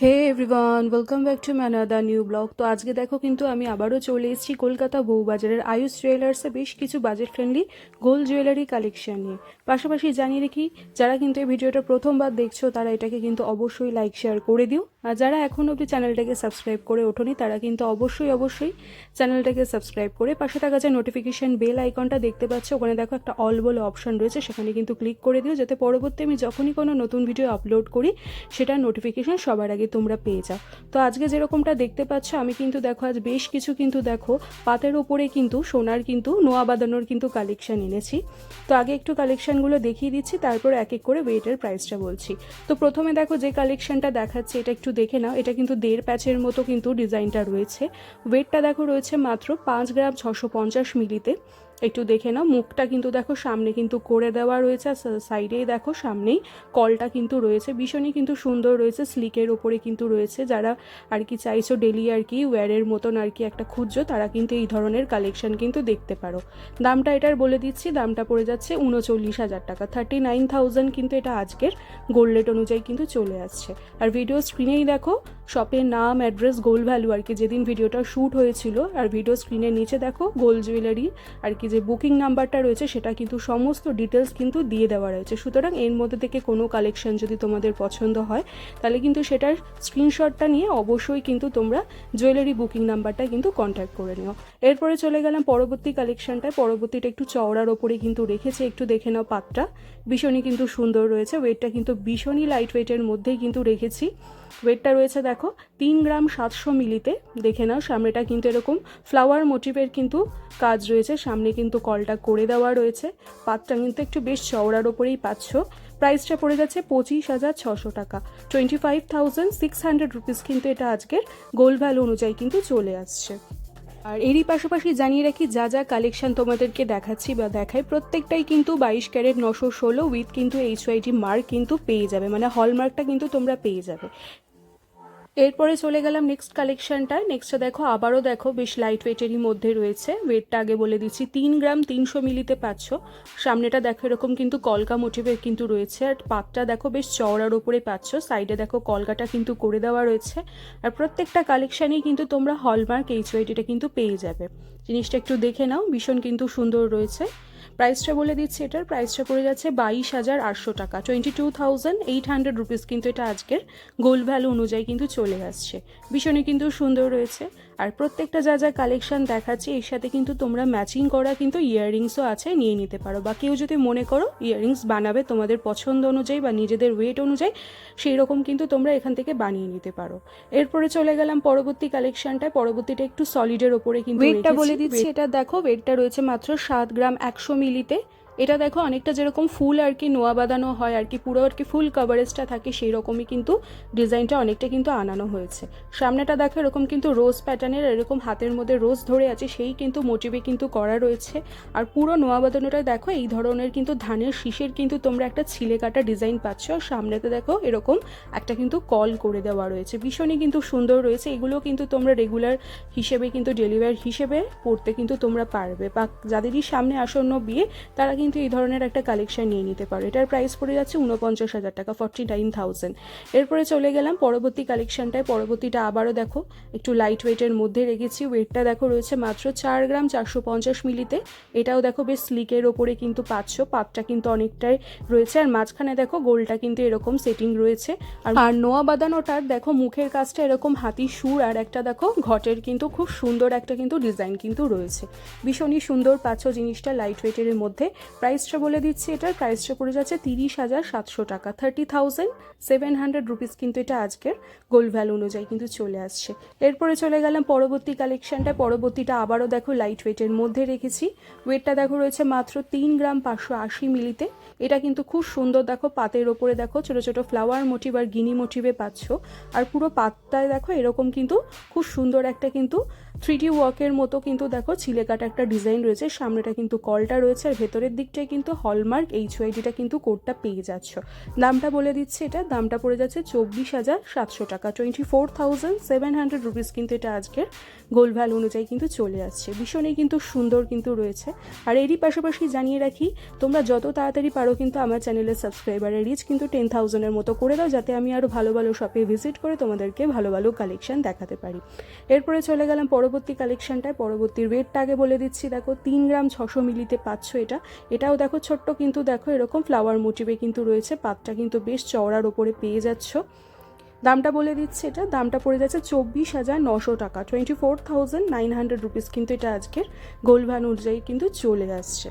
Hey everyone welcome back to ম্যানাদা new blog তো আজকে দেখো কিন্তু আমি আবারও চলে এসেছি কলকাতা বউবাজারের আয়ুষ জুয়েলার্সে বেশ কিছু budget friendly gold jewellery collection নিয়ে। পাশাপাশি জানিয়ে রেখি, যারা কিন্তু এই ভিডিওটা প্রথমবার দেখছ, তারা এটাকে কিন্তু অবশ্যই লাইক শেয়ার করে দিও। আর যারা এখন অবধি চ্যানেলটাকে সাবস্ক্রাইব করে ওঠোনি, তারা কিন্তু অবশ্যই অবশ্যই চ্যানেলটাকে সাবস্ক্রাইব করে পাশে থাকা যে নোটিফিকেশান বেল আইকনটা দেখতে পাচ্ছ, ওখানে দেখো একটা অল বলে অপশন রয়েছে, সেখানে কিন্তু ক্লিক করে দিও, যাতে পরবর্তী আমি যখনই কোনো নতুন ভিডিও আপলোড করি সেটার নোটিফিকেশান সবার আগে তোমরা পেয়ে যাও। তো আজকে যেরকমটা দেখতে পাচ্ছ, আমি কিন্তু দেখো আজ বেশ কিছু কিন্তু দেখো, পাতের ওপরে কিন্তু সোনার কিন্তু, নোয়া বাঁধানোর কিন্তু কালেকশান এনেছি। তো আগে একটু কালেকশানগুলো দেখিয়ে দিচ্ছি, তারপর এক এক করে ওয়েটের প্রাইসটা বলছি। তো প্রথমে দেখো যে কালেকশানটা দেখাচ্ছে, এটা একটু দেখে নাও, এটা কিন্তু দেড় প্যাচের মতো কিন্তু ডিজাইনটা রয়েছে। ওয়েটটা দেখো রয়েছে মাত্র পাঁচ গ্রাম ছশো পঞ্চাশ মিলিতে। একটু দেখে নাও। মুখটা কিন্তু দেখো সামনে কিন্তু করে দেওয়া রয়েছে আর সাইডেই দেখো সামনেই কলটা কিন্তু রয়েছে। ভীষণই কিন্তু সুন্দর রয়েছে। স্লিকের ওপরে কিন্তু রয়েছে। যারা আর কি চাইছো ডেলি আর কি ওয়্যারের মতন আর কি একটা খুঁজছো, তারা কিন্তু এই ধরনের কালেকশন কিন্তু দেখতে পারো। দামটা এটার বলে দিচ্ছি, দামটা পড়ে যাচ্ছে উনচল্লিশ হাজার টাকা। থার্টি নাইন থাউজেন্ড কিন্তু এটা আজকের গোল্ড রেট অনুযায়ী কিন্তু চলে আসছে। আর ভিডিও স্ক্রিনেই দেখো শপের নাম অ্যাড্রেস গোল্ড ভ্যালু আর কি যেদিন ভিডিওটা শ্যুট হয়েছিল, আর ভিডিও স্ক্রিনের নিচে দেখো গোল্ড জুয়েলারি আর কি যে বুকিং নাম্বারটা রয়েছে, সেটা কিন্তু সমস্ত ডিটেলস কিন্তু দিয়ে দেওয়া রয়েছে। সুতরাং এর মধ্যে থেকে কোনো কালেকশন যদি তোমাদের পছন্দ হয়, তাহলে কিন্তু সেটার স্ক্রিনশটটা নিয়ে অবশ্যই কিন্তু তোমরা জুয়েলারি বুকিং নাম্বারটা কিন্তু কন্ট্যাক্ট করে নিও। এরপরে চলে গেলাম পরবর্তী কালেকশনটায় পরবর্তীটা একটু চওড়ার ওপরে কিন্তু রেখেছে, একটু দেখে নাও পাতটা। ভীষণই কিন্তু সুন্দর রয়েছে ওয়েটটা কিন্তু ভীষণই লাইট ওয়েটের মধ্যেই কিন্তু রেখেছি। ওয়েটটা রয়েছে দেখো, তিন গ্রাম সাতশো মিলিতে। দেখে নাও, সামনেটা কিন্তু এরকম ফ্লাওয়ার মোটিভের কিন্তু কাজ রয়েছে। সামনে কিন্তু কলটা করে দেওয়া রয়েছে। পাতটা কিন্তু একটু বেশ চওড়ার ওপরেই পাচ্ছ। প্রাইসটা পড়ে যাচ্ছে পঁচিশ হাজার ছশো টাকা। Twenty five thousand six hundred rupees কিন্তু এটা আজকের গোল্ড ভ্যালু অনুযায়ী কিন্তু চলে আসছে। আর এরই পাশাপাশি জানিয়ে রাখি, যা যা কালেকশন তোমাদেরকে দেখাচ্ছি বা দেখাই, প্রত্যেকটাই কিন্তু বাইশ ক্যারেট নশো ষোলো উইথ কিন্তু এইচ ওয়াইটি মার্ক কিন্তু পেয়ে যাবে। মানে হলমার্কটা কিন্তু তোমরা পেয়ে যাবে। এরপরে চলে গেলাম নেক্সট কালেকশনটা নেক্সটটা দেখো, আবারও দেখো, বেশ লাইট ওয়েটেরই মধ্যে রয়েছে। ওয়েটটা আগে বলে দিচ্ছি, তিন গ্রাম তিনশো মিলিতে পাচ্ছ সামনেটা দেখো, এরকম কিন্তু কলকা মোটিভের কিন্তু রয়েছে। আর পাতটা দেখো, বেশ চওড়ার ওপরে পাচ্ছ সাইডে দেখো, কলকাটা কিন্তু করে দেওয়া রয়েছে। আর প্রত্যেকটা কালেকশানেই কিন্তু তোমরা হলমার্ক এইচ ওয়াইটিটা কিন্তু পেয়ে যাবে। জিনিসটা একটু দেখে নাও, ভীষণ কিন্তু সুন্দর রয়েছে। প্রাইসটা বলে দিচ্ছি এটার। প্রাইসটা পড়ে যাচ্ছে বাইশ হাজার আটশো টাকা। Twenty two thousand eight hundred rupees কিন্তু এটা আজকের গোল্ড ভ্যালু অনুযায়ী কিন্তু চলে আসছে। ভীষণই কিন্তু সুন্দর রয়েছে। আর প্রত্যেকটা যা যা কালেকশন দেখাচ্ছি এর সাথে কিন্তু তোমরা ম্যাচিং করা কিন্তু ইয়াররিংসও আছে নিয়ে নিতে পারো। বা কেউ যদি মনে করো ইয়াররিংস বানাবে তোমাদের পছন্দ অনুযায়ী বা নিজেদের ওয়েট অনুযায়ী সেই রকম কিন্তু তোমরা এখান থেকে বানিয়ে নিতে পারো। এরপরে চলে গেলাম পরবর্তী কালেকশনটায় পরবর্তীটা একটু সলিডের ওপরে কিন্তু ওয়েটটা বলে দিচ্ছি এটা দেখো ওয়েটটা রয়েছে মাত্র সাত গ্রাম একশো মিলিতে। এটা দেখো অনেকটা যেরকম ফুল আর কি নোয়া বাঁধানো হয় আর কি, পুরো আর কি ফুল কভারেজটা থাকে সেই রকমই কিন্তু ডিজাইনটা অনেকটা কিন্তু আনানো হয়েছে। সামনেটা দেখো এরকম কিন্তু রোজ প্যাটার্নের এরকম হাতের মধ্যে রোজ ধরে আছে, সেই কিন্তু মোটিভে কিন্তু করা রয়েছে। আর পুরো নোয়া বাঁধানোটা দেখো, এই ধরনের কিন্তু ধানের শীষের কিন্তু তোমরা একটা ছিলে কাটা ডিজাইন পাচ্ছ। আর সামনেতে দেখো এরকম একটা কিন্তু কল করে দেওয়া রয়েছে। ভীষণই কিন্তু সুন্দর রয়েছে, এগুলো কিন্তু তোমরা রেগুলার হিসেবে কিন্তু ডেলিভার হিসেবে পড়তে কিন্তু তোমরা পারবে। বা যাদেরই সামনে আসন্ন বিয়ে, তারা কিন্তু এই ধরনের একটা কালেকশন নিয়ে নিতে পারো। এটার প্রাইস পড়ে যাচ্ছে উনপঞ্চাশ হাজার টাকা ফর্টি নাইন থাউজেন্ড এরপরে চলে গেলাম পরবর্তী কালেকশনটায় পরবর্তীটা আবারও দেখো, একটু লাইট ওয়েটের মধ্যে রেখেছি। ওয়েটটা দেখো রয়েছে মাত্র চার গ্রাম চারশো পঞ্চাশ মিলিতে। এটাও দেখো বেশ স্লিকের ওপরে কিন্তু পাচ্ছ। পাতটা কিন্তু অনেকটাই রয়েছে। আর মাঝখানে দেখো গোলটা কিন্তু এরকম সেটিং রয়েছে। আর নোয়া বাঁধানোটার দেখো মুখের কাজটা এরকম হাতি সুর আর একটা দেখো ঘটের কিন্তু খুব সুন্দর একটা কিন্তু ডিজাইন কিন্তু রয়েছে। ভীষণই সুন্দর পাচ্ছ জিনিসটা লাইট ওয়েটের মধ্যে। প্রাইসটা বলে দিচ্ছি এটার। প্রাইসটা পড়ে যাচ্ছে তিরিশ হাজার সাতশো টাকা। Thirty thousand seven hundred rupees কিন্তু এটা আজকের গোল্ড ভ্যালু অনুযায়ী কিন্তু চলে আসছে। এরপরে চলে গেলাম পরবর্তী কালেকশনটা পরবর্তীটা আবারও দেখো লাইট ওয়েটের মধ্যে রেখেছি। ওয়েটটা দেখো রয়েছে মাত্র তিন গ্রাম পাঁচশো আশি মিলিতে। এটা কিন্তু খুব সুন্দর দেখো পাতের ওপরে দেখো, ছোটো ছোটো ফ্লাওয়ার মোটিভ আর গিনি মোটিভে পাচ্ছ। আর পুরো পাতটায় দেখো এরকম কিন্তু খুব সুন্দর একটা কিন্তু থ্রি ডি ওয়ার্কের মতো কিন্তু দেখো ছিলে কাটা একটা ডিজাইন রয়েছে, সামনেটা কিন্তু কলটা রয়েছে আর ভেতরের দিকে চারিদিকটায় কিন্তু হলমার্ক এইচ ওয়াইডিটা কিন্তু কোডটা পেয়ে যাচ্ছ। দামটা বলে দিচ্ছে এটা, দামটা পড়ে যাচ্ছে চব্বিশ হাজার সাতশো টাকা। Twenty four thousand seven hundred rupees কিন্তু এটা আজকের গোল ভ্যাল অনুযায়ী কিন্তু চলে আসছে। ভীষণই কিন্তু সুন্দর কিন্তু রয়েছে। আর এরই পাশাপাশি জানিয়ে রাখি, তোমরা যত তাড়াতাড়ি পারো কিন্তু আমার চ্যানেলের সাবস্ক্রাইবারের রিচ কিন্তু টেন থাউজেন্ডের মতো করে দাও, যাতে আমি আরও ভালো ভালো শপে ভিজিট করে তোমাদেরকে ভালো ভালো কালেকশন দেখাতে পারি। এরপরে চলে গেলাম পরবর্তী কালেকশনটায় পরবর্তী রেটটা আগে বলে দিচ্ছি, দেখো তিন গ্রাম ছশো মিলিতে পাচ্ছ এটা। এটাও দেখো ছোট্ট, কিন্তু দেখো এরকম ফ্লাওয়ার মোটিভে কিন্তু রয়েছে, পাতটা কিন্তু বেশ চওড়ার ওপরে পেয়ে যাচ্ছ। দামটা বলে দিচ্ছে এটা, দামটা পড়ে যাচ্ছে চব্বিশ হাজার নশো টাকা। Twenty four thousand nine hundred rupees কিন্তু এটা আজকের গোল্ড ভ্যান অনুযায়ী কিন্তু চলে আসছে।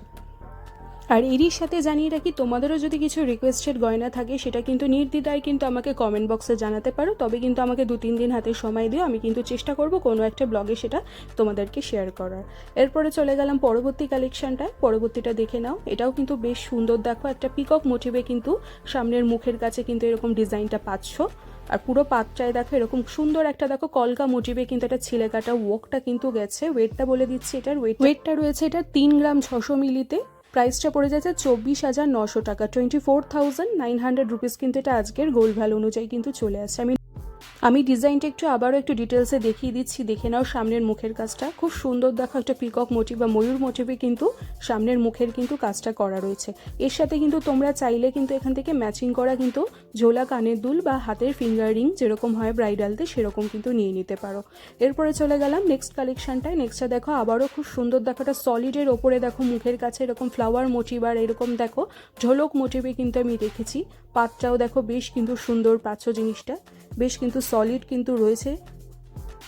আর এরই সাথে জানিয়ে রাখি, তোমাদেরও যদি কিছু রিকোয়েস্টেড গয়না থাকে, সেটা কিন্তু নির্দ্বিধায় কিন্তু আমাকে কমেন্ট বক্সে জানাতে পারো। তবে কিন্তু আমাকে দু তিন দিন হাতে সময় দিও, আমি কিন্তু চেষ্টা করব কোনো একটা ব্লগে সেটা তোমাদেরকে শেয়ার করার। এরপরে চলে গেলাম পরবর্তী কালেকশনটায় পরবর্তীটা দেখে নাও। এটাও কিন্তু বেশ সুন্দর। দেখো, একটা পিকক মোটিভে কিন্তু সামনের মুখের কাছে কিন্তু এরকম ডিজাইনটা পাচ্ছ। আর পুরো পাতটায় দেখো, এরকম সুন্দর একটা দেখো, কলকা মোটিভে কিন্তু একটা ছিলে কাটা ওয়াকটা কিন্তু গেছে। ওয়েটটা বলে দিচ্ছি এটার। ওয়েট ওয়েটটা রয়েছে এটা তিন গ্রাম ছশো মিলিতে। প্রাইসটা পড়ে যাচ্ছে চব্বিশ হাজার নশো টাকা। Twenty four thousand nine hundred rupees কিন্তু এটা আজকের গোল্ড ভ্যালু অনুযায়ী কিন্তু চলে আসছে। আমি আমি ডিজাইনটা একটু আবারও একটু ডিটেলসে দেখিয়ে দিচ্ছি, দেখে নাও সামনের মুখের কাজটা। খুব সুন্দর দেখো একটা পিকক মোটিভ বা ময়ূর মোটিভে কিন্তু সামনের মুখের কিন্তু কাজটা করা রয়েছে। এর সাথে কিন্তু তোমরা চাইলে কিন্তু এখান থেকে ম্যাচিং করা কিন্তু ঝোলা কানের দুল বা হাতের ফিঙ্গার রিং যেরকম হয় ব্রাইডালতে সেরকম কিন্তু নিয়ে নিতে পারো। এরপরে চলে গেলাম নেক্সট কালেকশনটায় নেক্সটটা দেখো আবারও খুব সুন্দর দেখো একটা সলিডের ওপরে দেখো মুখের কাছে এরকম ফ্লাওয়ার মোটিভ আর এরকম দেখো ঝোলক মোটিভে কিন্তু আমি রেখেছি পাতটাও দেখো বেশ কিন্তু সুন্দর পাচ্ছ জিনিসটা। বেশ কিন্তু সলিড কিন্তু রয়েছে।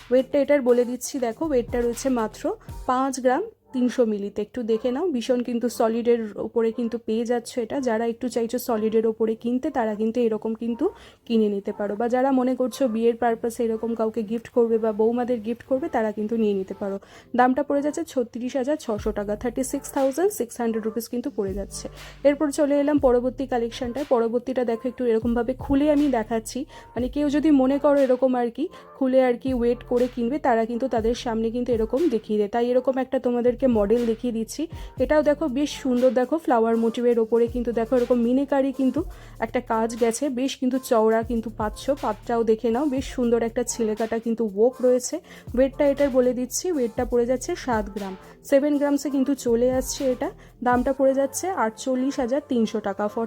ওয়েটটা এটার বলে দিচ্ছি দেখো ওয়েটটা রয়েছে মাত্র পাঁচ গ্রাম তিনশো মিলিতে। একটু দেখে নাও, ভীষণ কিন্তু সলিডের ওপরে কিন্তু পেয়ে যাচ্ছ এটা। যারা একটু চাইছো সলিডের ওপরে কিনতে, তারা কিন্তু এরকম কিন্তু কিনে নিতে পারো। বা যারা মনে করছ বিয়ের পারপাসে এরকম কাউকে গিফট করবে বা বৌমাদের গিফট করবে, তারা কিন্তু নিয়ে নিতে পারো। দামটা পড়ে যাচ্ছে ছত্রিশ হাজার ছশো টাকা thirty six thousand six hundred rupees কিন্তু পড়ে যাচ্ছে। এরপর চলে এলাম পরবর্তী কালেকশনটায় পরবর্তীটা দেখো একটু এরকমভাবে খুলে আমি দেখাচ্ছি। মানে কেউ যদি মনে করো এরকম আর কি, খুলে আর কি ওয়েট করে কিনবে, তারা কিন্তু তাদের সামনে কিন্তু এরকম দেখিয়ে দেয়। তাই এরকম একটা তোমাদেরকে মডেল দেখিয়ে দিচ্ছি। এটাও দেখো বেশ সুন্দর দেখো ফ্লাওয়ার মোটিভের ওপরে কিন্তু দেখো এরকম মিনিকারি কিন্তু একটা কাজ গেছে, বেশ কিন্তু চওড়া কিন্তু পাচ্ছ। পাতটাও দেখে নাও, বেশ সুন্দর একটা ছিলেকাটা কিন্তু ওক রয়েছে। ওয়েটটা এটার বলে দিচ্ছি ওয়েটটা পড়ে যাচ্ছে সাত গ্রাম। সেভেন গ্রামসে কিন্তু চলে আসছে এটা। দামটা পড়ে যাচ্ছে আটচল্লিশ হাজার তিনশো টাকা four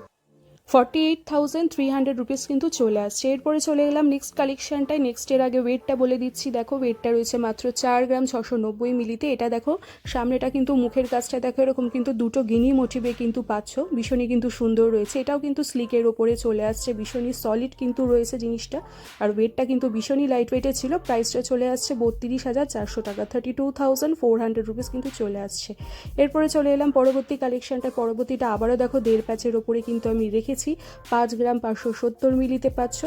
forty eight thousand three hundred rupees কিন্তু চলে আসছে। এরপরে চলে গেলাম নেক্সট কালেকশনটায় নেক্সট এর আগে ওয়েটটা বলে দিচ্ছি। দেখো ওয়েটটা রয়েছে মাত্র চার গ্রাম ছশো নব্বই মিলিতে। এটা দেখো, সামনেটা কিন্তু মুখের কাজটা দেখো, এরকম কিন্তু দুটো গিনি মোটিভে কিন্তু পাচ্ছ। ভীষণই কিন্তু সুন্দর রয়েছে। এটাও কিন্তু স্লিকের ওপরে চলে আসছে। ভীষণই সলিড কিন্তু রয়েছে জিনিসটা। আর ওয়েটটা কিন্তু ভীষণই লাইট ওয়েটের ছিল। প্রাইসটা চলে আসছে বত্রিশ হাজার চারশো টাকা। Thirty two thousand four hundred rupees কিন্তু চলে আসছে। এরপরে চলে এলাম পরবর্তী কালেকশনটা পরবর্তীটা আবারও দেখো, দেড় প্যাচের ওপরে কিন্তু আমি রেখেছি। পাঁচ গ্রাম পাঁচশো সত্তর মিলিতে পাচ্ছ।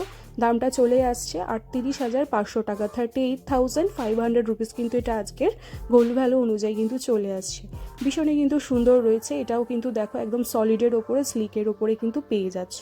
দামটা চলে আসছে আটত্রিশ হাজার পাঁচশো টাকা thirty eight thousand five hundred rupees কিন্তু এটা আজকের গোল্ড ভ্যালু অনুযায়ী কিন্তু চলে আসছে। ভীষণই কিন্তু সুন্দর রয়েছে, এটাও কিন্তু দেখো একদম সলিডের ওপরে স্লিকের ওপরে কিন্তু পেয়ে যাচ্ছ।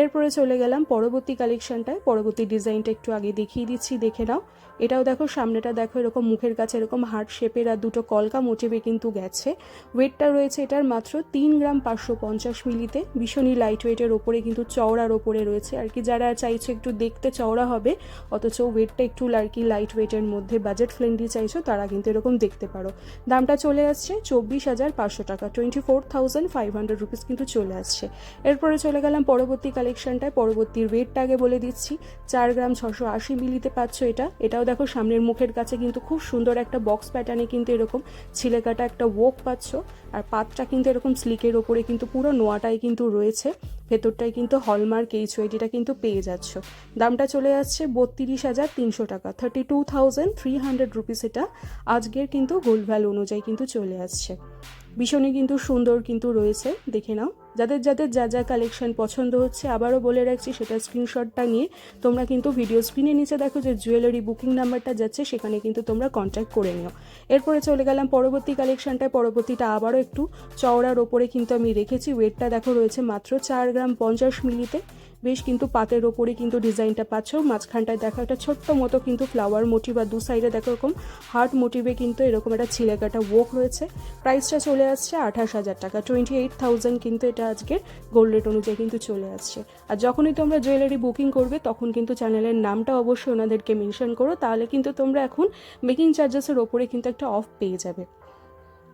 এরপরে চলে গেলাম পরবর্তী কালেকশনটায় পরবর্তী ডিজাইনটা একটু আগে দেখিয়ে দিচ্ছি, দেখে নাও। এটাও দেখো সামনেটা দেখো এরকম মুখের কাছে এরকম হার্ট শেপের আর দুটো কলকা মোটিভে কিন্তু গেছে। ওয়েটটা রয়েছে এটার মাত্র তিন গ্রাম পাঁচশো পঞ্চাশ মিলিতে। ভীষণই লাইট ওয়েটের ওপরে কিন্তু চওড়ার ওপরে রয়েছে। আর কি যারা চাইছো একটু দেখতে চওড়া হবে, অথচ ওয়েটটা একটু আর কি লাইট ওয়েটের মধ্যে বাজেট ফ্রেন্ডলি চাইছো, তারা কিন্তু এরকম দেখতে পারো। দামটা চলে আসছে চব্বিশ হাজার পাঁচশো টাকা twenty four thousand five hundred rupees কিন্তু চলে আসছে। এরপরে চলে গেলাম পরবর্তী কালেকশনটায় পরবর্তী ওয়েটটা আগে বলে দিচ্ছি, চার গ্রাম ছশো আশি মিলিতে পাচ্ছ এটা। এটাও দেখো সামনের মুখের কাছে কিন্তু খুব সুন্দর একটা বক্স প্যাটার্নে কিন্তু এরকম ছিলে কাটা একটা ওক পাচ্ছ, আর পাতটা কিন্তু এরকম স্লিকের ওপরে কিন্তু পুরো নোয়াটাই কিন্তু রয়েছে। ভেতরটায় কিন্তু হলমার্ক এইচ ওয়াইটিটা কিন্তু পেয়ে যাচ্ছ। দামটা চলে যাচ্ছে বত্রিশ হাজার তিনশো টাকা thirty two thousand three hundred rupees এটা। আজকের কিন্তু গোল্ড ভ্যালু অনুযায়ী কিন্তু চলে আসছে। ভীষণই কিন্তু সুন্দর কিন্তু রয়েছে, দেখে নাও। যাদের যাদের যা যা কালেকশন পছন্দ হচ্ছে, আবারও বলে রাখছি, সেটা স্ক্রিনশটটা নিয়ে তোমরা কিন্তু ভিডিও স্ক্রিনে নিচে দেখো যে জুয়েলারি বুকিং নাম্বারটা যাচ্ছে, সেখানে কিন্তু তোমরা কন্ট্যাক্ট করে নিও। এরপরে চলে গেলাম পরবর্তী কালেকশনটায় পরবর্তীটা আবারও একটু চওড়ার ওপরে কিন্তু আমি রেখেছি ওয়েটটা দেখো রয়েছে মাত্র চার গ্রাম পঞ্চাশ মিলিতে। বেশ কিন্তু পাতের ওপরে কিন্তু ডিজাইনটা পাচ্ছ। মাঝখানটায় দেখো একটা ছোট্ট মতো কিন্তু ফ্লাওয়ার মোটিভ আর দু সাইডে দেখো এরকম হার্ট মোটিভে কিন্তু এরকম একটা ছিলেকাটা ওয়ার্ক রয়েছে। প্রাইসটা চলে আসছে আঠাশ হাজার টাকা। টোয়েন্টি এইট থাউজেন্ড কিন্তু এটা আজকের গোল্ড রেট অনুযায়ী কিন্তু চলে আসছে। আর যখনই তোমরা জুয়েলারি বুকিং করবে, তখন কিন্তু চ্যানেলের নামটা অবশ্যই ওনাদেরকে মেনশন করো। তাহলে কিন্তু তোমরা এখন মেকিং চার্জেসের ওপরে কিন্তু একটা অফ পেয়ে যাবে।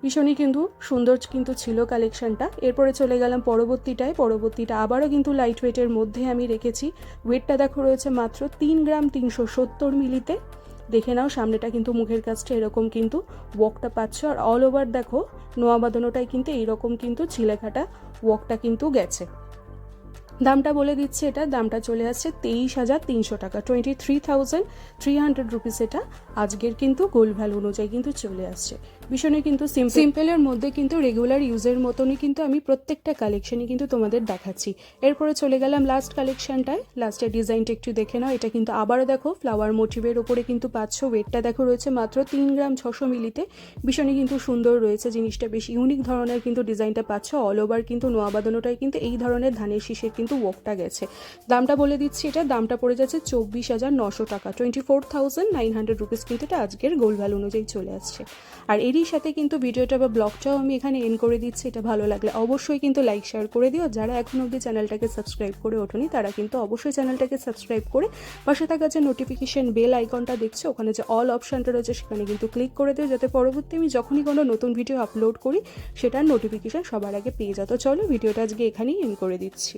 ভীষণই কিন্তু সুন্দর কিন্তু ছিল কালেকশনটা এরপরে চলে গেলাম পরবর্তীটায়। পরবর্তীটা আবারও কিন্তু লাইট ওয়েটের মধ্যে আমি রেখেছি। ওয়েটটা দেখো রয়েছে মাত্র তিন গ্রাম তিনশো সত্তর মিলিতে। দেখে নাও, সামনেটা কিন্তু মুখের কাছটা এরকম কিন্তু ওয়াকটা পাচ্ছ। আর অল ওভার দেখো, নোয়া বাঁধানোটাই কিন্তু এইরকম কিন্তু ছিলেখাটা ওয়াকটা কিন্তু গেছে। দামটা বলে দিচ্ছে এটা, দামটা চলে আসছে তেইশ হাজার তিনশো টাকা। Twenty three thousand three hundred rupees এটা আজকের কিন্তু গোল্ড ভ্যালু অনুযায়ী কিন্তু চলে আসছে। ভীষণই কিন্তু সিম্পলের মধ্যে কিন্তু রেগুলার ইউজের মতনই কিন্তু আমি প্রত্যেকটা কালেকশনই কিন্তু তোমাদের দেখাচ্ছি। এরপরে চলে গেলাম লাস্ট কালেকশনটায় লাস্টের ডিজাইনটা একটু দেখে নাও। এটা কিন্তু আবারও দেখো ফ্লাওয়ার মোটিভের ওপরে কিন্তু পাচ্ছ ওয়েটটা দেখো রয়েছে, মাত্র তিন গ্রাম ছশো মিলিতে। ভীষণই কিন্তু সুন্দর রয়েছে, জিনিসটা বেশ ইউনিক ধরনের কিন্তু ডিজাইনটা পাচ্ছ। অল ওভার কিন্তু নোয়া বাঁধানোটাই কিন্তু এই ধরনের ধানের শীষের কিন্তু ওয়াকটা গেছে। দামটা বলে দিচ্ছি এটা, দামটা পড়ে যাচ্ছে চব্বিশ হাজার নশো টাকা। Twenty four thousand nine hundred rupees কিন্তু এটা আজকের গোল্ড ভ্যালু অনুযায়ী চলে আসছে। আর এরই সাথে কিন্তু ভিডিওটা বা ব্লগটাও আমি এখানে এন করে দিচ্ছি, এটা ভালো লাগলে অবশ্যই কিন্তু লাইক শেয়ার করে দিও। যারা এখন অবধি চ্যানেলটাকে সাবস্ক্রাইব করে ওঠোনি, তারা কিন্তু অবশ্যই চ্যানেলটাকে সাবস্ক্রাইব করে পাশে থাকা যে নোটিফিকেশন বেল আইকনটা দেখছ, ওখানে যে অল অপশানটা রয়েছে, সেখানে কিন্তু ক্লিক করে দিও, যাতে পরবর্তী আমি যখনই কোনো নতুন ভিডিও আপলোড করি, সেটার নোটিফিকেশন সবার আগে পেয়ে যাও। তো চলো, ভিডিওটা আজকে এখানেই এন করে দিচ্ছি।